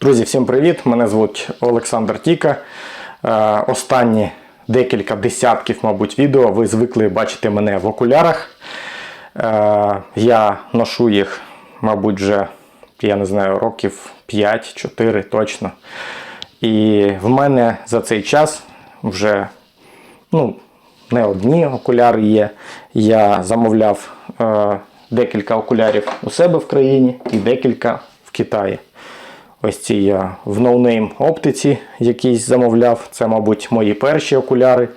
Друзі, всім привіт! Мене звуть Олександр Тіка. Е, Останні декілька десятків, мабуть, відео ви звикли бачити мене в окулярах. Е, Я ношу їх, мабуть, вже, я не знаю, років 5-4 точно. І в мене за цей час вже ну, не одні окуляри є. Я замовляв е, декілька окулярів у себе в країні і декілька в Китаї. Ось ці я в ноунейм оптиці якийсь замовляв. Це, мабуть, мої перші окуляри.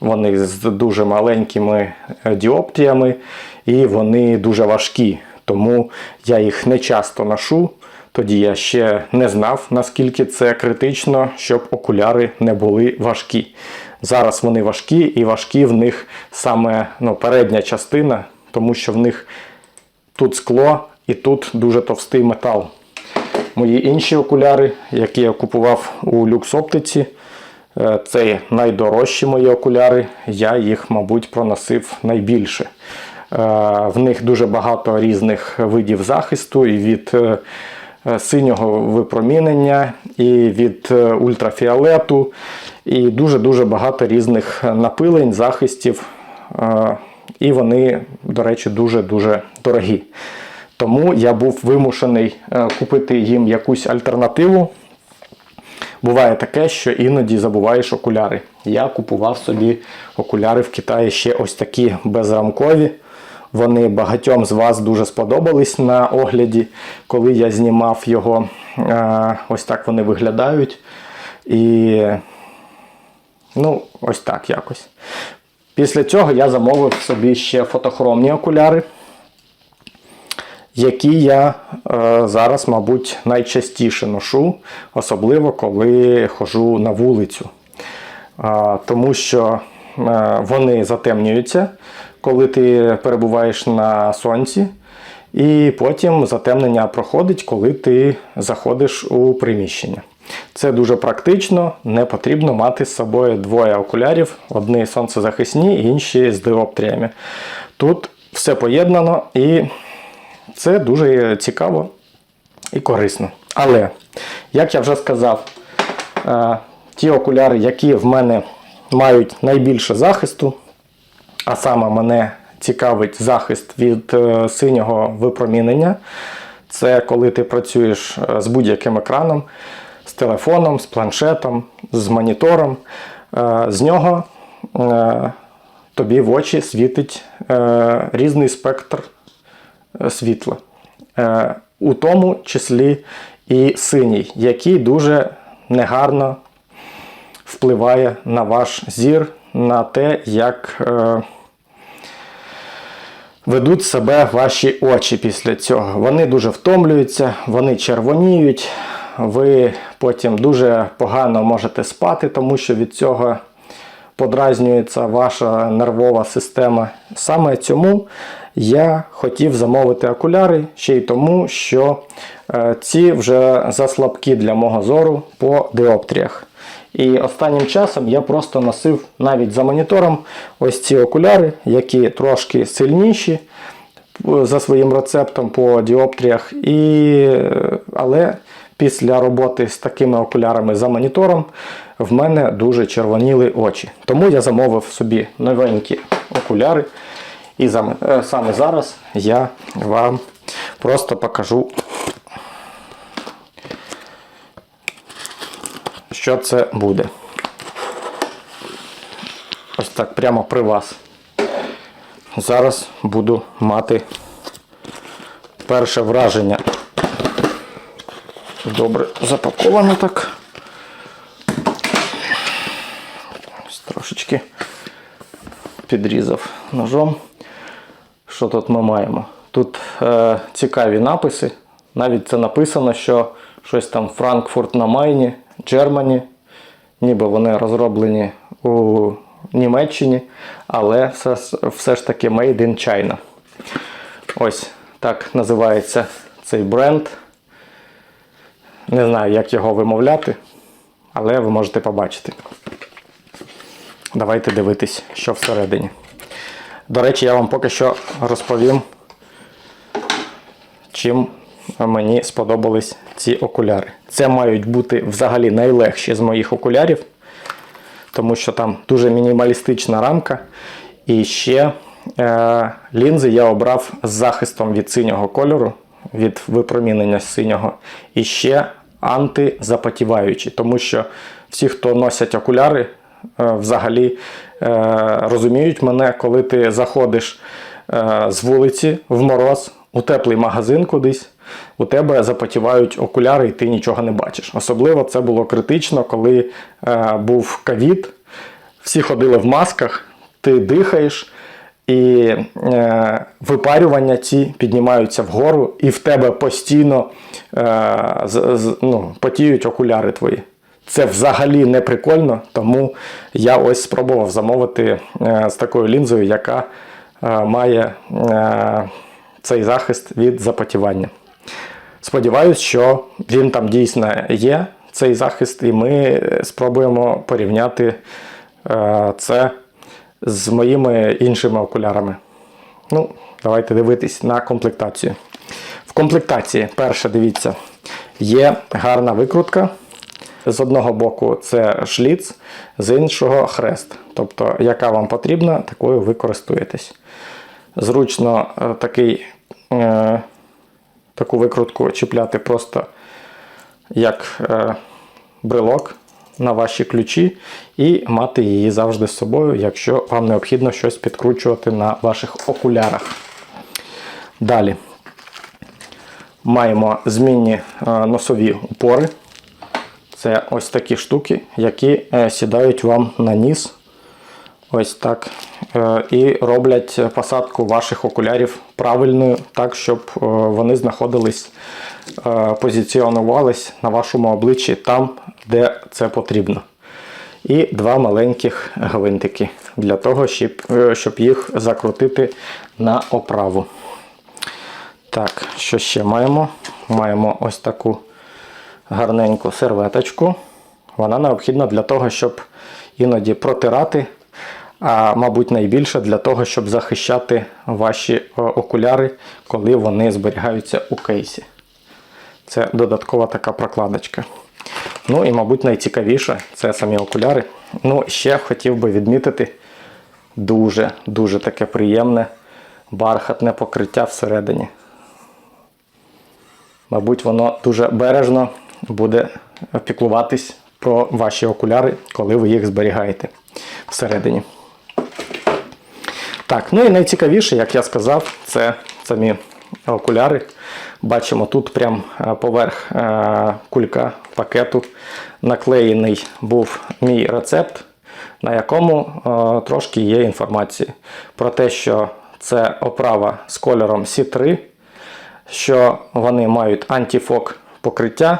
Вони з дуже маленькими е, діоптріями і вони дуже важкі. Тому я їх не часто ношу. Тоді я ще не знав, наскільки це критично, щоб окуляри не були важкі. Зараз вони важкі, і важкі в них саме ну, передня частина, тому що в них тут скло і тут дуже товстий метал. Мої інші окуляри, які я купував у люкс-оптиці, е, це найдорожчі мої окуляри. Я їх, мабуть, проносив найбільше. Е, В них дуже багато різних видів захисту і від е, синього випромінення, і від ультрафіолету, і дуже-дуже багато різних напилень, захистів. І вони, до речі, дуже-дуже дорогі. Тому я був вимушений е, купити їм якусь альтернативу. Буває таке, що іноді забуваєш окуляри. Я купував собі окуляри в Китаї ще ось такі безрамкові. Вони багатьом з вас дуже сподобались на огляді, коли я знімав його. Е, Ось так вони виглядають. І ну, ось так якось. Після цього я замовив собі ще фотохромні окуляри які я е, зараз, мабуть, найчастіше ношу, особливо коли хожу на вулицю. Е, тому що е, вони затемнюються, коли ти перебуваєш на сонці, і потім затемнення проходить, коли ти заходиш у приміщення. Це дуже практично, не потрібно мати з собою двоє окулярів: одні сонцезахисні, інші з диоптріями. Тут все поєднано і це дуже цікаво і корисно. Але, як я вже сказав, е, ті окуляри, які в мене мають найбільше захисту, а саме мене цікавить захист від е, синього випромінення, це коли ти працюєш е, з будь-яким екраном, з телефоном, з планшетом, з монітором. З нього тобі в очі світить різний спектр світла, Е, у тому числі і синій, який дуже негарно впливає на ваш зір, на те, як е, ведуть себе ваші очі після цього. Вони дуже втомлюються, вони червоніють, ви потім дуже погано можете спати, тому що від цього подразнюється ваша нервова система. Саме цьому я хотів замовити окуляри ще й тому, що е, ці вже заслабкі для мого зору по диоптріях. І останнім часом я просто носив навіть за монітором ось ці окуляри, які трошки сильніші за своїм рецептом по діоптріях. І, Але після роботи з такими окулярами за монітором в мене дуже червоніли очі. Тому я замовив собі новенькі окуляри. І е, саме зараз я вам просто покажу, що це буде. Ось так прямо при вас. Зараз буду мати перше враження. Добре запаковано так. Ось трошечки підрізав ножом. Що тут ми маємо? Тут е, цікаві написи. Навіть це написано, що щось там Франкфурт на Майні, Джермані. Ніби вони розроблені у Німеччині, але все, все ж таки Made in China. Ось так називається цей бренд. Не знаю, як його вимовляти, але ви можете побачити. Давайте дивитись, що всередині. До речі, я вам поки що розповім, чим мені сподобались ці окуляри. Це мають бути взагалі найлегші з моїх окулярів, тому що там дуже мінімалістична рамка. І ще е, лінзи я обрав з захистом від синього кольору, від випромінення синього. І ще антизапотіваючі, тому що всі, хто носять окуляри, взагалі е, розуміють мене, коли ти заходиш е, з вулиці в мороз у теплий магазин кудись. У тебе запотівають окуляри, і ти нічого не бачиш. Особливо це було критично, коли е, був ковід, всі ходили в масках, ти дихаєш, і е, випарювання ці піднімаються вгору, і в тебе постійно е, з, з, ну, потіють окуляри твої. Це взагалі не прикольно, тому я ось спробував замовити е, з такою лінзою, яка е, має е, цей захист від запотівання. Сподіваюсь, що він там дійсно є, цей захист, і ми спробуємо порівняти це з моїми іншими окулярами. Ну, давайте дивитись на комплектацію. В комплектації, перше, дивіться, є гарна викрутка. З одного боку це шліц, з іншого хрест. Тобто, яка вам потрібна, такою ви користуєтесь. Зручно е, такий, е, таку викрутку чіпляти просто як е, брелок на ваші ключі і мати її завжди з собою, якщо вам необхідно щось підкручувати на ваших окулярах. Далі маємо змінні е, носові упори. Це ось такі штуки, які е, сідають вам на ніс. Ось так. Е, І роблять посадку ваших окулярів правильною, так, щоб е, вони знаходились, позиціонувались на вашому обличчі там, де це потрібно. І два маленьких гвинтики для того, щоб їх закрутити на оправу. Так, що ще маємо? Маємо ось таку гарненьку серветочку. Вона необхідна для того, щоб іноді протирати, а мабуть найбільше для того, щоб захищати ваші е, окуляри, коли вони зберігаються у кейсі. Це додаткова така прокладочка. Ну і, мабуть, найцікавіше це самі окуляри. Ну, ще хотів би відмітити дуже-дуже таке приємне бархатне покриття всередині. Мабуть, воно дуже бережно буде піклуватись про ваші окуляри, коли ви їх зберігаєте всередині. Так, ну і найцікавіше, як я сказав, це самі окуляри. Бачимо, тут прям е, поверх е, кулька пакету наклеєний був мій рецепт, на якому е, трошки є інформації про те, що це оправа з кольором C3, що вони мають антифок покриття,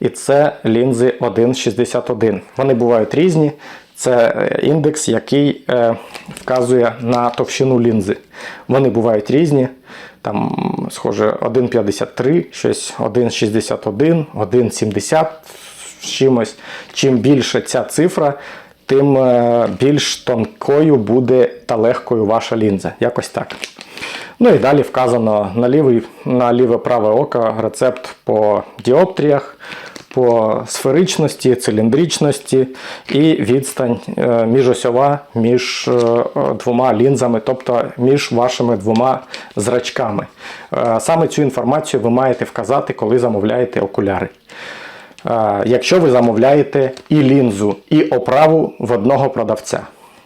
і це лінзи 1,61. Вони бувають різні. Це е, індекс, який е, вказує на товщину лінзи. Вони бувають різні. Там, схоже, 1,53, щось 1,61, 1,70 чимось. Чим більше ця цифра, тим е, більш тонкою буде та легкою ваша лінза. Якось так. Ну і далі вказано на лівий, на ліве око рецепт по діоптріях, по сферичності, циліндричності і відстань е, міжосьова між е, двома лінзами, тобто між вашими двома зрачками. Е, Саме цю інформацію ви маєте вказати, коли замовляєте окуляри. Е, Якщо ви замовляєте і лінзу, і оправу в одного продавця.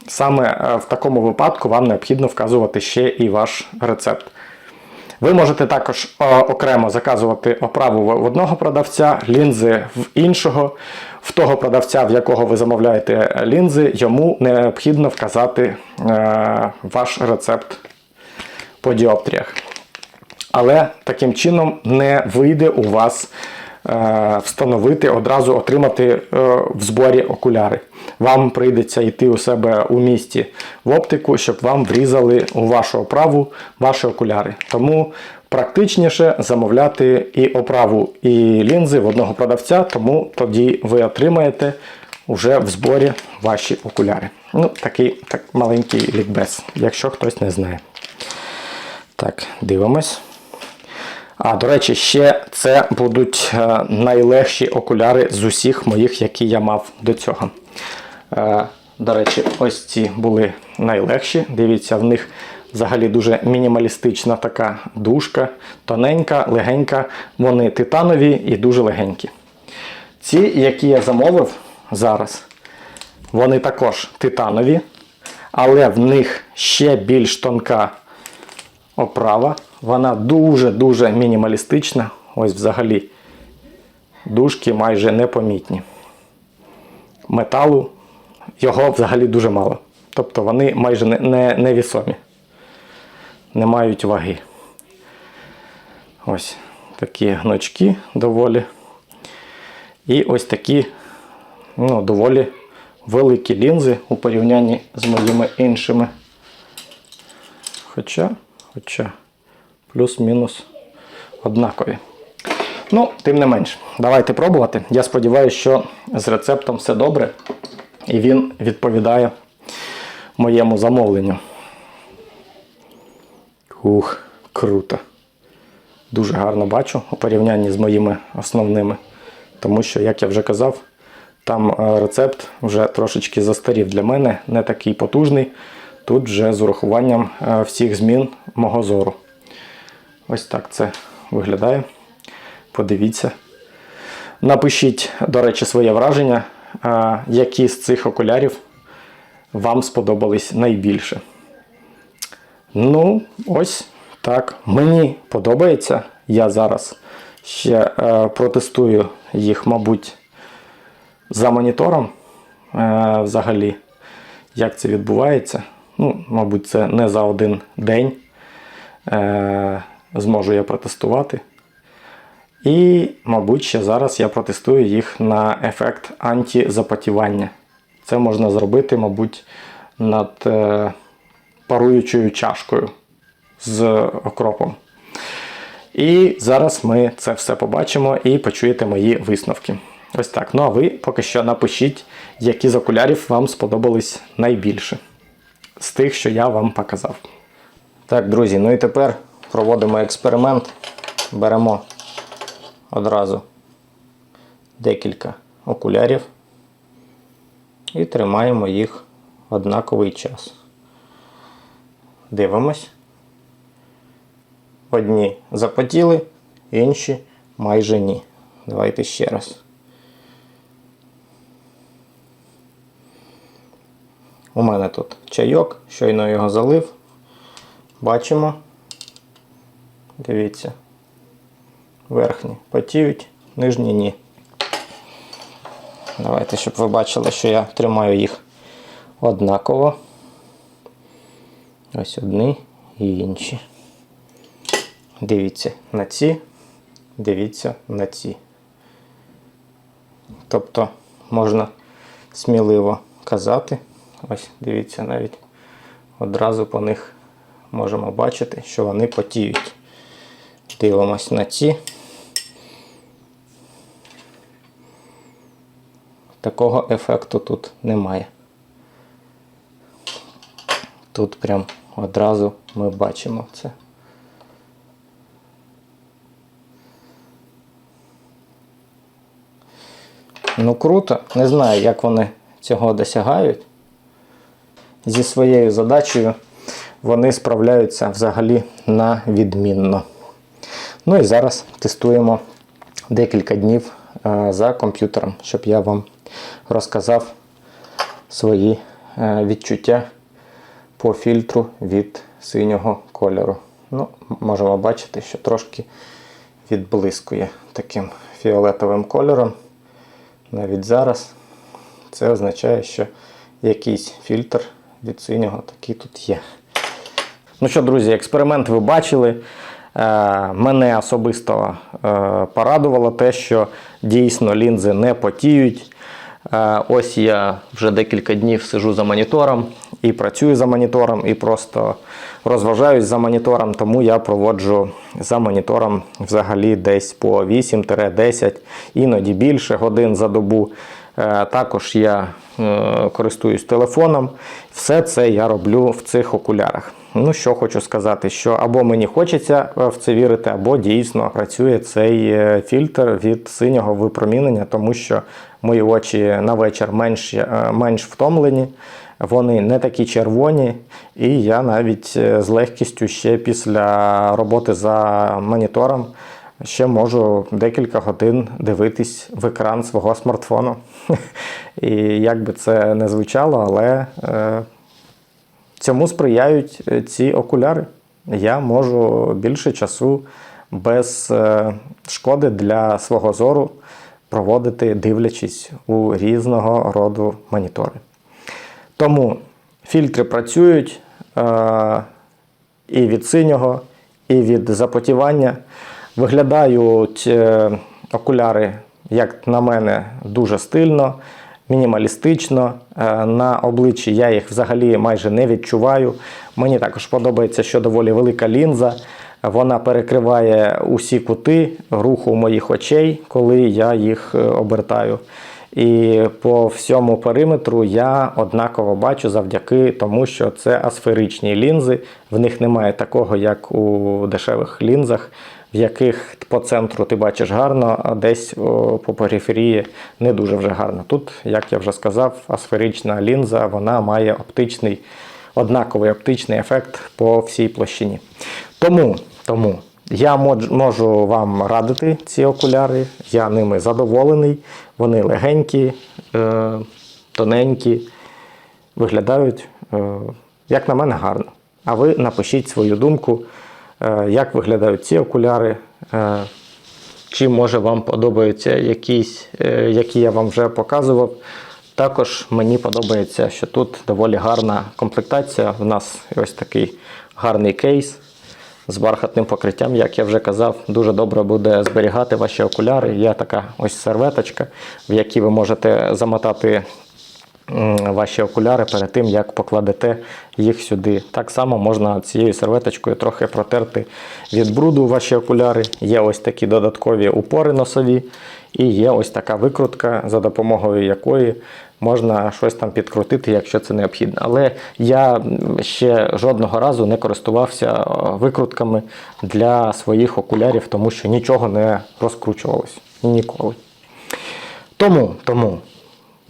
Саме е, в такому випадку вам необхідно вказувати ще і ваш рецепт. Ви можете також е, окремо заказувати оправу в одного продавця, лінзи в іншого. В того продавця, в якого ви замовляєте лінзи, йому необхідно вказати е, ваш рецепт по діоптріях. Але таким чином не вийде у вас встановити, одразу отримати е, в зборі окуляри. Вам прийдеться йти у себе у місті в оптику, щоб вам врізали у вашу оправу ваші окуляри. Тому практичніше замовляти і оправу, і лінзи в одного продавця, тому тоді ви отримаєте вже в зборі ваші окуляри. Ну, такий так, маленький лікбез, якщо хтось не знає. Так, дивимось. А, до речі, ще це будуть е, найлегші окуляри з усіх моїх, які я мав до цього. Е, До речі, ось ці були найлегші. Дивіться, в них взагалі дуже мінімалістична така дужка, тоненька, легенька. Вони титанові і дуже легенькі. Ці, які я замовив зараз, вони також титанові, але в них ще більш тонка оправа. Вона дуже-дуже мінімалістична. Ось взагалі дужки майже непомітні. Металу його взагалі дуже мало. Тобто вони майже не, не, невісомі. Не мають ваги. Ось такі гнучки доволі. І ось такі ну, доволі великі лінзи у порівнянні з моїми іншими. Хоча, хоча, плюс-мінус однакові. Ну, тим не менш, давайте пробувати. Я сподіваюся, що з рецептом все добре і він відповідає моєму замовленню. Ух, круто. Дуже гарно бачу у порівнянні з моїми основними. Тому що, як я вже казав, там е, рецепт вже трошечки застарів для мене, не такий потужний. Тут вже з урахуванням е, всіх змін мого зору. Ось так це виглядає. Подивіться. Напишіть, до речі, своє враження, е, які з цих окулярів вам сподобались найбільше. Ну, ось так. Мені подобається. Я зараз ще е, протестую їх, мабуть, за монітором. Е, взагалі, як це відбувається. Ну, мабуть, це не за один день. Зможу я протестувати. І, мабуть, ще зараз я протестую їх на ефект антизапотівання. Це можна зробити, мабуть, над е, паруючою чашкою з окропом. І зараз ми це все побачимо і почуєте мої висновки. Ось так. Ну а ви поки що напишіть, які з окулярів вам сподобались найбільше з тих, що я вам показав. Так, друзі, ну і тепер проводимо експеримент. Беремо одразу декілька окулярів і тримаємо їх однаковий час. Дивимось. Одні запотіли, інші майже ні. Давайте ще раз. У мене тут чайок, щойно його залив. Бачимо. Дивіться. Верхні потіють, нижні ні. Давайте, щоб ви бачили, що я тримаю їх однаково. Ось одні і інші. Дивіться на ці, дивіться на ці. Тобто можна сміливо казати. Ось дивіться, навіть одразу по них можемо бачити, що вони потіють. Дивимось на ці. Такого ефекту тут немає. Тут прям одразу ми бачимо це. Ну круто, не знаю, як вони цього досягають. Зі своєю задачею вони справляються взагалі на відмінно. Ну і зараз тестуємо декілька днів е, за комп'ютером, щоб я вам розказав свої е, відчуття по фільтру від синього кольору. Ну, Можемо бачити, що трошки відблискує таким фіолетовим кольором. Навіть зараз це означає, що якийсь фільтр від синього такий тут є. Ну що, друзі, експеримент ви бачили. Е, Мене особисто е, порадувало те, що дійсно лінзи не потіють. Е, Ось я вже декілька днів сижу за монітором і працюю за монітором, і просто розважаюсь за монітором, тому я проводжу за монітором взагалі десь по 8-10, іноді більше годин за добу. Також я користуюсь телефоном. Все це я роблю в цих окулярах. Ну що хочу сказати, що або мені хочеться е, в це вірити, або дійсно працює цей е, фільтр від синього випромінення, тому що мої очі на вечір менш, е, менш втомлені, вони не такі червоні, і я навіть з легкістю ще після роботи за монітором ще можу декілька годин дивитись в екран свого смартфону. І як би це не звучало, але цьому сприяють е, ці окуляри. Я можу більше часу без е, шкоди для свого зору проводити, дивлячись у різного роду монітори. Тому фільтри працюють е, і від синього, і від запотівання. Виглядають окуляри, як на мене, дуже стильно, мінімалістично. Е, на обличчі я їх взагалі майже не відчуваю. Мені також подобається, що доволі велика лінза. Вона перекриває усі кути руху моїх очей, коли я їх е, обертаю. І по всьому периметру я однаково бачу завдяки тому, що це асферичні лінзи. В них немає такого, як у дешевих лінзах, яких по центру ти бачиш гарно, а десь по периферії не дуже вже гарно. Тут, як я вже сказав, асферична лінза вона має оптичний, однаковий оптичний ефект по всій площині. Тому, тому я можу вам радити ці окуляри, я ними задоволений. Вони легенькі, е, тоненькі, виглядають, е, як на мене, гарно. А ви напишіть свою думку, як виглядають ці окуляри, е, чи може вам подобаються якісь, е, які я вам вже показував. Також мені подобається, що тут доволі гарна комплектація. У нас ось такий гарний кейс з бархатним покриттям, як я вже казав, дуже добре буде зберігати ваші окуляри. Є така ось серветочка, в якій ви можете замотати ваші окуляри перед тим, як покладете їх сюди. Так само можна цією серветочкою трохи протерти від бруду ваші окуляри. Є ось такі додаткові упори носові, і є ось така викрутка, за допомогою якої можна щось там підкрутити, якщо це необхідно. Але я ще жодного разу не користувався е, викрутками для своїх окулярів, тому що нічого не розкручувалось ніколи. Тому, тому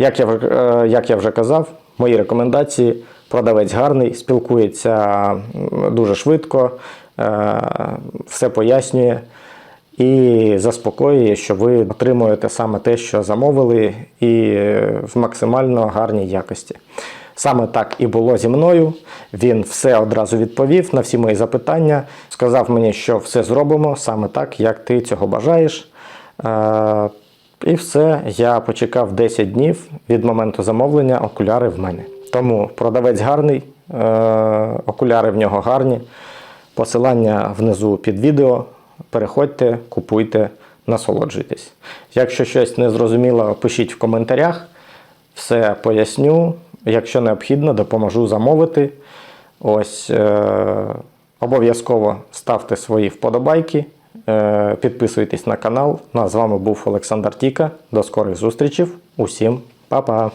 як я, е, як я вже казав, мої рекомендації: продавець гарний, спілкується дуже швидко, е, все пояснює і заспокоює, що ви отримуєте саме те, що замовили, і е, в максимально гарній якості. Саме так і було зі мною. Він все одразу відповів на всі мої запитання. Сказав мені, що все зробимо саме так, як ти цього бажаєш. І все, я почекав 10 днів від моменту замовлення, окуляри в мене. Тому продавець гарний, е, окуляри в нього гарні. Посилання внизу під відео. Переходьте, купуйте, насолоджуйтесь. Якщо щось не зрозуміло, пишіть в коментарях. Все поясню. Якщо необхідно, допоможу замовити. Ось е, обов'язково ставте свої вподобайки, підписуйтесь на канал. Ну, а з вами був Олександр Тіка. До скорих зустрічей. Усім па-па!